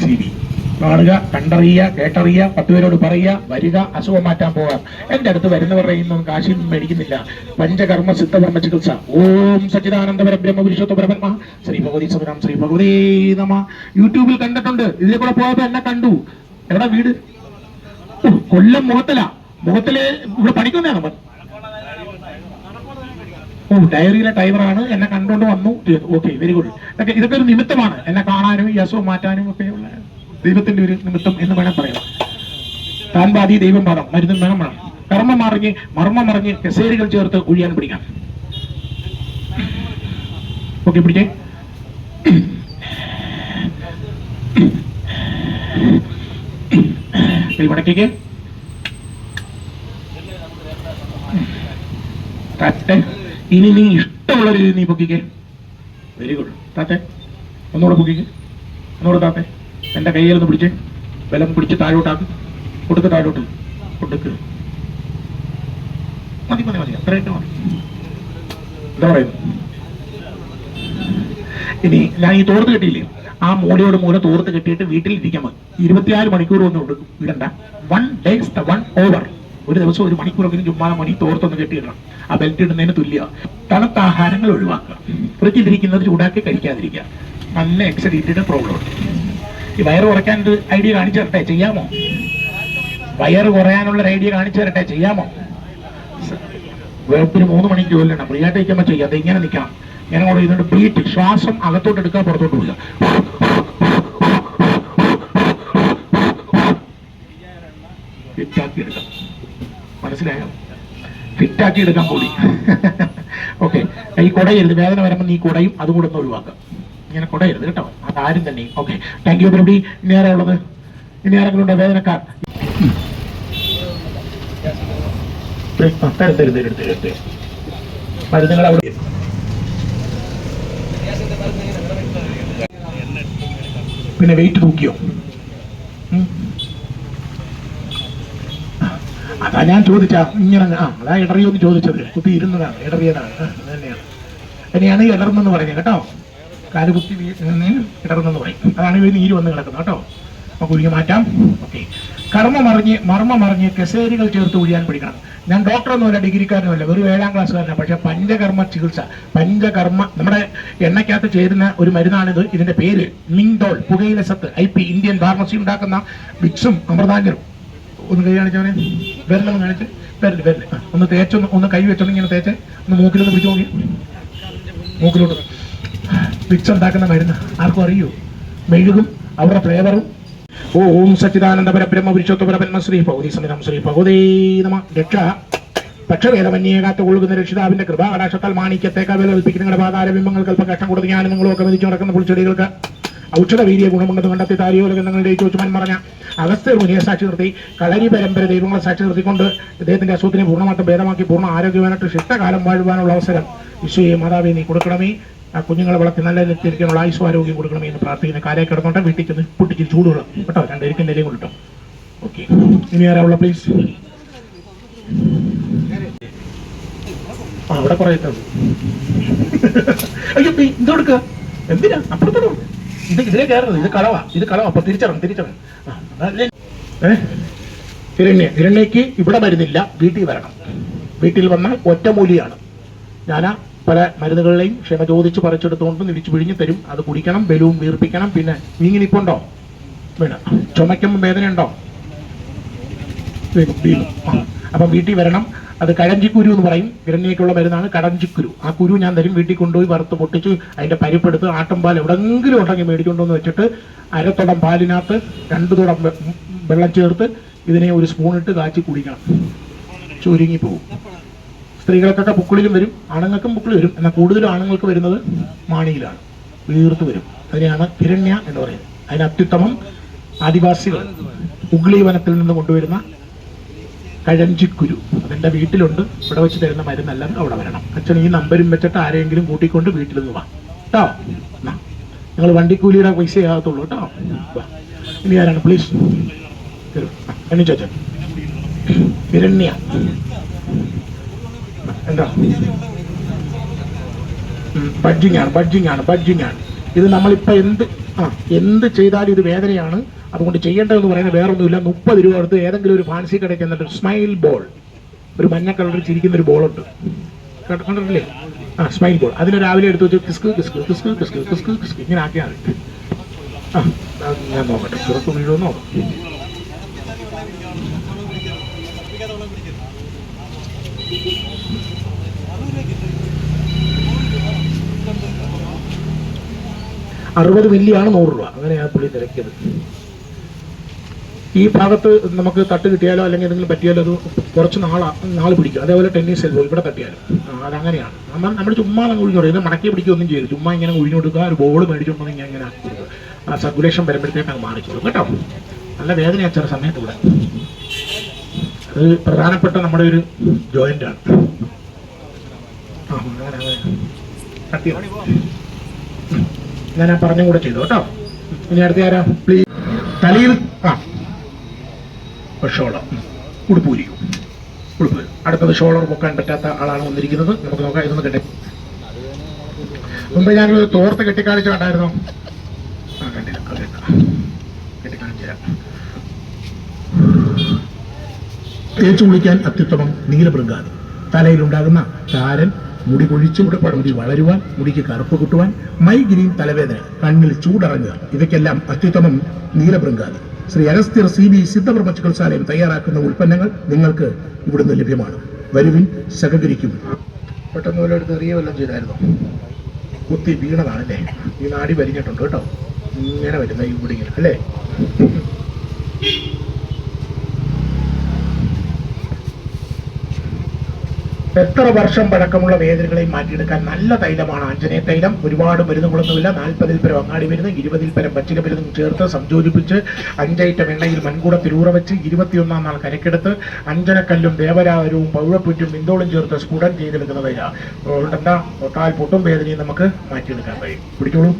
C V കാണുക കണ്ടറിയുക കേട്ടറിയുക പത്ത് പേരോട് പറയുക വരിക അസുഖം മാറ്റാൻ പോകാം എന്റെ അടുത്ത് വരുന്നവരുടെ ഒന്നും കാശിൽ നിന്നും മേടിക്കുന്നില്ല. പഞ്ചകർമ്മ സിദ്ധകർമ്മ ചികിത്സ. ഓം സച്ചിദാനന്ദ പരബ്രഹ്മ. പുരുഷോത്ത ശ്രീ ഭഗവതി സബരാം ശ്രീ ഭഗവതി നമ. യൂട്യൂബിൽ കണ്ടിട്ടുണ്ട്. ഇതിലെ കൂടെ പോയപ്പോ എന്നെ കണ്ടു. എവിടെ വീട്? കൊല്ലം മുഖത്തല. മുഖത്തിൽ ഇവിടെ പഠിക്കുന്നതാണ് ഓ ഡയറിയിലെ ടൈമറാണ് എന്നെ കണ്ടുകൊണ്ട് വന്നു. ഓക്കെ വെരി ഗുഡ് ഇതൊക്കെ ഇതൊക്കെ ഒരു നിമിത്തമാണ്. എന്നെ കാണാനും ഈ അസുഖം മാറ്റാനും ഒക്കെ ഉള്ള ദൈവത്തിന്റെ ഒരു നിമിത്തം എന്ന് വേണം പറയാം താൻ ബാധി ദൈവം പാദം മരുന്നും വേണം വേണം കർമ്മം മറിഞ്ഞ് മർമ്മം മറിഞ്ഞ് കസേരകൾ ചേർത്ത് ഒഴിയാൻ പിടിക്കാം. ഓക്കെ പിടിച്ചേ. വടക്കേക്ക് താറ്റെ ഇനി നീ ഇഷ്ടമുള്ള രീതിയിൽ നീ പൊക്കിക്കേ. വെരി ഗുഡ് താത്തെ ഒന്നുകൂടെ പൊക്കിക്ക്. ഒന്നുകൂടെ താത്തെ എന്റെ കയ്യിലൊന്ന് പിടിച്ച്. ബലം പിടിച്ച് താഴോട്ടാക്ക്. കൊടുക്ക് താഴോട്ട് കൊടുക്ക്. മതി മതി മതി. അത്രയൊക്കെ മതി. എന്താ പറയുന്നു ഇനി ഞാൻ ഈ തോർത്ത് കെട്ടിയില്ലേ? ആ മൂലയോട് മൂല തോർത്ത് കെട്ടിയിട്ട് വീട്ടിൽ ഇരിക്കാൻ മതി. ഇരുപത്തിനാല് മണിക്കൂർ ഒന്നും ഇടണ്ട. വൺ ഡേസ് വൺ ഓവർ ഒരു ദിവസം ഒരു മണിക്കൂറെങ്കിലും ചുമ്മാ മണി തോർത്തൊന്ന് കെട്ടിയിടണം. ആ ബെൽറ്റ് ഇടുന്നതിന് തുല്യ. തണുത്ത ആഹാരങ്ങൾ ഒഴിവാക്കുക. ഫ്രിഡ്ജിലിരിക്കുന്നത് ചൂടാക്കി കഴിക്കാതിരിക്കുക. നല്ല എക്സൈറ്റഡ് പ്രോബ്ലം ഉണ്ട്. ഈ വയറ് കുറയ്ക്കാൻ ഒരു ഐഡിയ കാണിച്ചു തരട്ടെ? ചെയ്യാമോ? വയറ് കുറയാനുള്ള ഒരു ഐഡിയ കാണിച്ചു തരട്ടെ? ചെയ്യാമോ? വെളുപ്പിന് മൂന്ന് മണിക്ക് ജോലിയാണ് ഫ്രീ ആയിട്ട് നിൽക്കുമ്പോൾ ചെയ്യാം. അത് ഇങ്ങനെ നിൽക്കണം ഇങ്ങനെ കൂടെ ഇതുകൊണ്ട് ബ്രീത്ത് ശ്വാസം അകത്തോട്ട് എടുക്കാൻ പുറത്തോട്ട് പോയില്ല ഫിറ്റാക്കി എടുക്കാം. മനസ്സിലായോ? ഫിറ്റാക്കി എടുക്കാൻ കൂടി ഓക്കെ ഈ കുടയരുത്. വേദന വരുമ്പോൾ നീ കുടയും അതും കൂടെ ഒന്ന് ഒഴിവാക്കുക ഇങ്ങനെ കുടയരുത് കേട്ടോ. ആരും തന്നെ. ഓക്കെ താങ്ക് യു പരിപാടി ഇനി ആരാ ഉള്ളത്? ഇനി ആരെങ്കിലും ഉണ്ടോ വേദനക്കാർ പിന്നെ വെയിറ്റ് തൂക്കിയോ? അതാ ഞാൻ ചോദിച്ച ഇങ്ങനെ ആ അതാ ഇടറിയോന്ന് ചോദിച്ചത്. കുത്തി ഇരുന്നതാണ് ഇടറിയതാണ്. തന്നെയാണ്. തന്നെയാണ് ഇടർന്നെന്ന് പറയുന്നത് കേട്ടോ? കാൽ കുത്തി ഇടർന്നെന്ന് പറയും. അതാണ് ഇവർ നീര് വന്ന് കിടക്കുന്നത് കേട്ടോ? നമുക്ക് ഒഴിഞ്ഞ് മാറ്റാം. ഓക്കെ. മർമ്മ മറിഞ്ഞ് കസേരകൾ ചേർത്ത് ഒഴിയാൻ പഠിക്കണം ഞാൻ ഡോക്ടറൊന്നുമല്ല ഡിഗ്രിക്കാരനുമല്ല വെറും ഏഴാം ക്ലാസ്സുകാരനാണ് പക്ഷെ പഞ്ചകർമ്മ ചികിത്സ പഞ്ചകർമ്മ നമ്മുടെ എണ്ണയ്ക്കകത്ത് ചേരുന്ന ഒരു മരുന്നാണിത്. ഇതിന്റെ പേര് മിൻഡോൾ പുകയില സത്ത് ഐ പി ഇന്ത്യൻ ഫാർമസി ഉണ്ടാക്കുന്ന വിക്സും അമൃതാഞ്ജനും. ഒന്ന് കൈ കാണിച്ചവനെ വിരലൊന്ന് കാണിച്ച് വിരൽ വിരൽ ഒന്ന് തേച്ചൊന്ന് ഒന്ന് കൈ വെച്ചൊന്ന് ഇങ്ങനെ തേച്ച് ഒന്ന് മൂക്കിലൊന്ന് പിടിച്ചു നോക്കി. മൂക്കിലോട്ട്. വിക്സ് ഉണ്ടാക്കുന്ന മരുന്ന്. ആർക്കും അറിയൂ? മെഴുകും അവരുടെ ഫ്ലേവറും. ഓ സച്ചിദാനന്ദ പരബ്രഹ്മ പുരുഷോത്തപര പരബ്രഹ്മ ശ്രീ ഭഗവതി. സമിതം ശ്രീ ഭഗവതേ നമ. രക്ഷ. പക്ഷവേദമന്യേ ഒഴുകുന്ന രക്ഷിതാവിന്റെ കൃപ കടാക്ഷത്താൽ മാണിക്യത്തേക്കാൾ വില കൽപ്പിക്കുന്ന നിങ്ങളുടെ ബിംബങ്ങൾക്ക് അല്പം കഷ്ടം കൊടുത്ത് ഞാൻ നിങ്ങളൊക്കെ മെതിച്ചു നടക്കുന്ന പുളിച്ചെടികൾക്ക് ഔഷധ വീര്യ ഗുണമുണ്ടെന്ന് കണ്ടെത്തി താരിയോലകങ്ങളുടെ ചോദിച്ചു പറഞ്ഞ അഗസ്ത്യ മുനിയെ സാക്ഷി നിർത്തി. കളരി പരമ്പര ദൈവങ്ങളെ സാക്ഷി നിർത്തിക്കൊണ്ട് അദ്ദേഹത്തിന്റെ അസുഖത്തിനെ പൂർണമായിട്ടും ഭേദമാക്കി പൂർണ ആരോഗ്യവാനായിട്ട് ശിഷ്ടകാലം വാഴുവാനുള്ള അവസരം വിശ്വയെ മാതാവി നീ കൊടുക്കണമേ. ആ കുഞ്ഞുങ്ങളെ വളർത്തി നല്ല നിലത്തിരിക്കാനുള്ള ആയുസ് ആരോഗ്യം കൊടുക്കണമേ എന്ന് പ്രാർത്ഥിക്കുന്നു. കാലേ കിടന്നോട്ടെ വീട്ടിൽ ചെന്ന് പൊട്ടിച്ച് ചൂടുകളും കേട്ടോ രണ്ട് നിലയും ഓക്കെ. ഇനി ആരാ ഉള്ള പ്ലീസ് അവിടെ കുറേ അയ്യോ എന്ത് ഇത് കൊടുക്കുക എന്തിനാ അപ്പുറത്തോടും ഇത് ഇതിലേ ഇത് കളവാ ഇത് കളവാ. അപ്പൊ അതല്ലേ? ഏ? ഹിരണ്യ ഹിരണ്യക്ക് ഇവിടെ മരുന്നില്ല വീട്ടിൽ വരണം. വീട്ടിൽ വന്നാൽ ഒറ്റമൂലിയാണ്. ഞാൻ പല മരുന്നുകളെയും ക്ഷമ ചോദിച്ച് പറിച്ചെടുത്തുകൊണ്ട് നിരിച്ചു പിഴിഞ്ഞ് തരും. അത് കുടിക്കണം ബലവും വീർപ്പിക്കണം പിന്നെ നീങ്ങി നിപ്പുണ്ടോ വേണം ചുമയ്ക്കുമ്പോൾ വേദന ഉണ്ടോ വീഴും, വീഴും. അപ്പം വീട്ടിൽ വരണം. അത് കഴഞ്ചിക്കുരു എന്ന് പറയും. ഹിരണ്യക്കുള്ള മരുന്നാണ് കടഞ്ചിക്കുരു. ആ കുരു ഞാൻ തരും. വീട്ടിൽ കൊണ്ടുപോയി വറുത്ത് പൊട്ടിച്ച് അതിന്റെ പരിപ്പെടുത്ത് ആട്ടുംപാൽ എവിടെങ്കിലും ഉണ്ടെങ്കിൽ മേടിച്ചുകൊണ്ടുവന്ന് വെച്ചിട്ട് അരത്തോടം പാലിനകത്ത് രണ്ടു തോടം വെള്ളം ചേർത്ത് ഇതിനെ ഒരു സ്പൂൺ ഇട്ട് കാച്ചി കുടിക്കണം. ചുരുങ്ങി പോകും സ്ത്രീകൾക്കൊക്കെ പുക്കിളിലും വരും. ആണുങ്ങൾക്കും പുക്കിളി വരും. എന്നാൽ കൂടുതലും ആണുങ്ങൾക്ക് വരുന്നത് മാണിയിലാണ്. വീർത്ത് വരും. അതിനെയാണ് ഹിരണ്യ എന്ന് പറയുന്നത്. അതിന് അത്യുത്തമം ആദിവാസികൾ ഉഗ്ലി വനത്തിൽ നിന്ന് കൊണ്ടുവരുന്ന കഴഞ്ചിക്കുരു. അതെന്റെ വീട്ടിലുണ്ട്. ഇവിടെ വെച്ച് തരുന്ന മരുന്നല്ല അവിടെ വരണം. അച്ഛൻ ഈ നമ്പരും വെച്ചിട്ട് ആരെങ്കിലും കൂട്ടിക്കൊണ്ട് വീട്ടിൽ നിന്ന് വാ. കേട്ടോ നിങ്ങൾ വണ്ടിക്കൂലിയുടെ പൈസ ആകത്തുള്ളൂ കേട്ടോ. ഇനി ആരാണ്? പ്ലീസ് ഹിരണ്യ. എന്താ? ബഡ്ജിങ് ആണ് ബഡ്ജിങ് ആണ് ബഡ്ജിങ് ആണ് ഇത് നമ്മളിപ്പോൾ എന്ത് ആ എന്ത് ചെയ്താലും ഇത് വേദനയാണ്. അതുകൊണ്ട് ചെയ്യേണ്ടതെന്ന് പറയുന്നത് വേറൊന്നുമില്ല. മുപ്പത് രൂപ എടുത്ത് ഏതെങ്കിലും ഒരു ഫാൻസി കടയ്ക്ക് എന്നിട്ട് സ്മൈൽ ബോൾ ഒരു മഞ്ഞ കളറിൽ ചിരിക്കുന്ന ഒരു ബോളുണ്ട് കണ്ട- കണ്ടിട്ടില്ലേ? ആ സ്മൈൽ ബോൾ അതിന് രാവിലെ എടുത്ത് വെച്ച് കിസ്ക് കിസ്ക് കിസ്ക് കിസ്ക് കിസ്ക് കിസ്ക്. ഇങ്ങനെ ആക്കിയാൽ ആ ഞാൻ നോക്കട്ടെ. പുറത്ത് വീഴുമെന്ന് നോക്കാം. അറുപത് മില്ലിയാണ് നൂറ് രൂപ. അങ്ങനെയാണ് പുള്ളി തിരക്കിയത്. ഈ ഭാഗത്ത് നമുക്ക് തട്ട് കിട്ടിയാലോ അല്ലെങ്കിൽ എന്തെങ്കിലും പറ്റിയാലോ അത് കുറച്ച് നാളാ നാൾ പിടിക്കും. അതേപോലെ ടെന്നീസ് എൽബോ ഇവിടെ തട്ടിയാലും. അതങ്ങനെയാണ്. നമ്മൾ നമ്മൾ ചുമ്മാ അങ്ങ് ഒഴിഞ്ഞു കൊടുക്കും മടക്കി പിടിക്കുകയൊന്നും ചെയ്തു ചുമ്മാ ഇങ്ങനെ ഒഴിഞ്ഞു കൊടുക്കുക ഒരു ബോൾ മേടിച്ചുകൊണ്ട് ഇങ്ങനെ ഇങ്ങനെ ആക്കി കൊടുക്കുക. ആ സർക്കുലേഷൻ വരുമ്പോഴത്തേക്ക് അങ്ങ് മാറിക്കോളും കേട്ടോ? നല്ല വേദന ചില സമയത്ത് ഇവിടെ അത് പ്രധാനപ്പെട്ട നമ്മുടെ ഒരു ജോയിന്റ് ആണ്. ആ അങ്ങനെ അങ്ങനെ. തട്ടിയത് ഞാൻ ആ പറഞ്ഞും കൂടെ ചെയ്തു കേട്ടോ. ഇനി അടുത്ത ആരാ? പ്ലീസ് തലയിൽ ആ. ഷോളർ. ഉടുപ്പൂരിക്കും. ഉടുപ്പ്. അടുത്തത് ഷോളർ പൊക്കാൻ പറ്റാത്ത ആളാണ് വന്നിരിക്കുന്നത്. നമുക്ക് നോക്കാം ഇതൊന്ന് കെട്ടി. മുമ്പ് ഞാനൊരു തോർത്ത് കെട്ടിക്കാണിച്ച് കണ്ടായിരുന്നോ? ആ കണ്ടില്ല. അത് കെട്ടിക്കാണിച്ചു തേച്ചു കുളിക്കാൻ അത്യുത്തമം നീലമൃഗാദി തലയിലുണ്ടാകുന്ന താരൻ മുടി കൊഴിച്ച് മുടി വളരുവാൻ മുടിക്ക് കറുപ്പ് കിട്ടുവാൻ മൈഗ്രീൻ തലവേദന കണ്ണിൽ ചൂടറങ്ങുക ഇവയ്ക്കെല്ലാം അത്യുത്തമം നീലബൃങ്കാതി ശ്രീ അഗസ്ത്യർ സി ബി സിദ്ധബ്രഹ്മ ചികിത്സാലയം തയ്യാറാക്കുന്ന ഉൽപ്പന്നങ്ങൾ നിങ്ങൾക്ക് ഇവിടുന്ന് ലഭ്യമാണ്. വരുവിൻ സഹകരിക്കും പെട്ടെന്ന് പോലെ എടുത്ത് എറിയ വല്ലതും ചെയ്തായിരുന്നു? കുത്തി വീണതാണല്ലേ? ഈ നാടി വരിഞ്ഞിട്ടുണ്ട് കേട്ടോ. ഇങ്ങനെ വരുന്ന ഈ ഇവിടെ അല്ലേ? എത്ര വർഷം പഴക്കമുള്ള വേദനകളെയും മാറ്റിയെടുക്കാൻ നല്ല തൈലമാണ് ആഞ്ജനേയ തൈലം. ഒരുപാട് മരുന്നുകളൊന്നുമില്ല. നാൽപ്പതിൽ പരം അങ്ങാടി മരുന്ന് ഇരുപതിൽ പരം പച്ചില മരുന്നും ചേർത്ത് സംയോജിപ്പിച്ച് അഞ്ചൈറ്റം എണ്ണയിൽ മൺകൂടത്തിൽ ഊറ വെച്ച് ഇരുപത്തിയൊന്നാം നാൾ കരക്കെടുത്ത് അഞ്ചനക്കല്ലും ദേവരാവരവും പൗഴപ്പുറ്റും മിന്തോളും ചേർത്ത് സ്ഫുടൻ ചെയ്തെടുക്കുന്ന തൈല. അതുകൊണ്ട് എന്താ? പൊട്ടും വേദനയും നമുക്ക് മാറ്റിയെടുക്കാൻ കഴിയും. പിടിച്ചോളൂ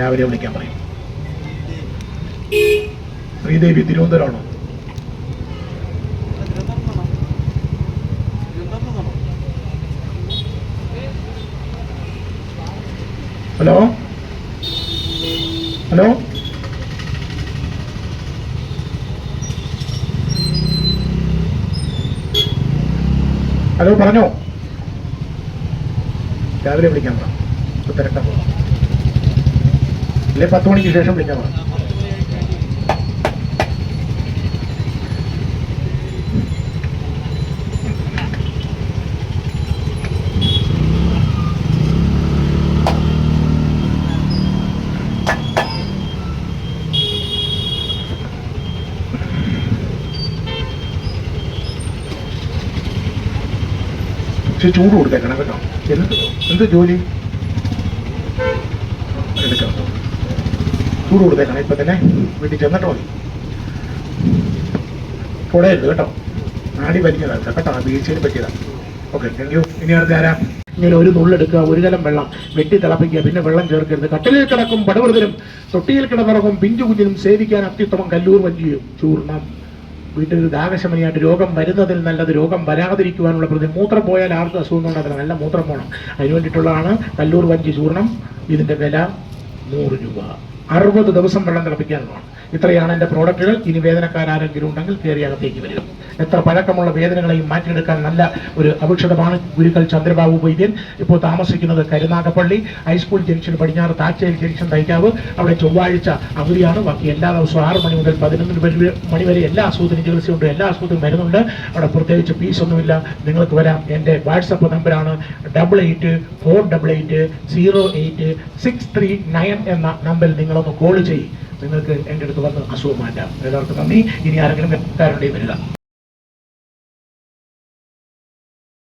രാവിലെ വിളിക്കാൻ പറയും. ശ്രീദേവി തിരുവനന്തപുരമാണോ? ഹലോ? ഹലോ? ഹലോ പറഞ്ഞോ. രാവിലെ വിളിക്കാൻ പറ. തിരക്കാൻ പോകാം അല്ലെ പത്ത് മണിക്ക് ശേഷം വിളിക്കാൻ പറ. പക്ഷെ ചൂട് കൊടുത്തേക്കണം കേട്ടോ. എന്ത് എന്ത് ജോലി? ചൂട് കൊടുത്തേക്കണം. ഇപ്പൊ തന്നെ വീട്ടിൽ ചെന്നിട്ട് മതി. പൊടയരുത് കേട്ടോ. നാടി വലിഞ്ഞതാണ്. കേട്ടോ വീഴ്ചയിൽ പറ്റിയതാണ് ഓക്കെ താങ്ക് യു ഇനി അടുത്ത ആരാ? ഇങ്ങനെ ഒരു നുള്ളെടുക്കുക ഒരു കലം വെള്ളം വെട്ടി തിളപ്പിക്കുക പിന്നെ വെള്ളം ചേർക്കരുത്. കട്ടിലിൽ കിടക്കും പടവൃതനും തൊട്ടിയിൽ കിടന്നിറങ്ങും പിഞ്ചു കുഞ്ഞിനും സേവിക്കാൻ അത്യുത്തമം കല്ലൂർ വഞ്ചിയും. ചൂർണം. വീട്ടിൽ ദാഹശമനിയായിട്ട് രോഗം വരുന്നതിൽ നല്ലത് രോഗം വരാതിരിക്കുവാനുള്ള പ്രതി മൂത്രം പോയാൽ ആർക്കും അസുഖം ഉണ്ടാകില്ല നല്ല മൂത്രം പോകണം അതിന് വേണ്ടിയിട്ടുള്ളതാണ് കല്ലൂർ വഞ്ചി ചൂർണം. ഇതിന്റെ വില നൂറ് രൂപ. അറുപത് ദിവസം വെള്ളം തിളപ്പിക്കാനുള്ളതാണ് ഇത്രയാണ് എന്റെ പ്രോഡക്റ്റുകൾ. ഇനി വേദനക്കാരെങ്കിലും ഉണ്ടെങ്കിൽ കയറി അകത്തേക്ക് വരിക. എത്ര പഴക്കമുള്ള വേദനകളെയും മാറ്റിയെടുക്കാൻ നല്ല ഒരു ഔഷധമാണ് ഗുരുക്കൾ ചന്ദ്രബാബു വൈദ്യൻ. ഇപ്പോൾ താമസിക്കുന്നത് കരുനാഗപ്പള്ളി ഹൈസ്കൂൾ ജംഗ്ഷൻ പടിഞ്ഞാറ് താച്ചേരി ജംഗ്ഷൻ തൈക്കാവ്. അവിടെ ചൊവ്വാഴ്ച അവധിയാണ്. ബാക്കി എല്ലാ ദിവസവും ആറ് മണി മുതൽ പതിനൊന്ന് മണി വരെ എല്ലാ അസുഖത്തിനും ചികിത്സയുണ്ട്. എല്ലാ അസുഖത്തിനും വരുന്നുണ്ട് അവിടെ പ്രത്യേകിച്ച് ഫീസ് ഒന്നുമില്ല. നിങ്ങൾക്ക് വരാം. എന്റെ വാട്സപ്പ് നമ്പറാണ് double eight four double eight zero eight six three nine എന്ന നമ്പറിൽ നിങ്ങളൊന്ന് കോൾ ചെയ്യും. നിങ്ങൾക്ക് എന്റെ അടുത്ത് വന്ന് അസുഖം മാറ്റാം. എല്ലാവർക്കും നന്ദി. ഇനി ആരെങ്കിലും വ്യക്തിക്കാരുണ്ടെങ്കിൽ വരിക.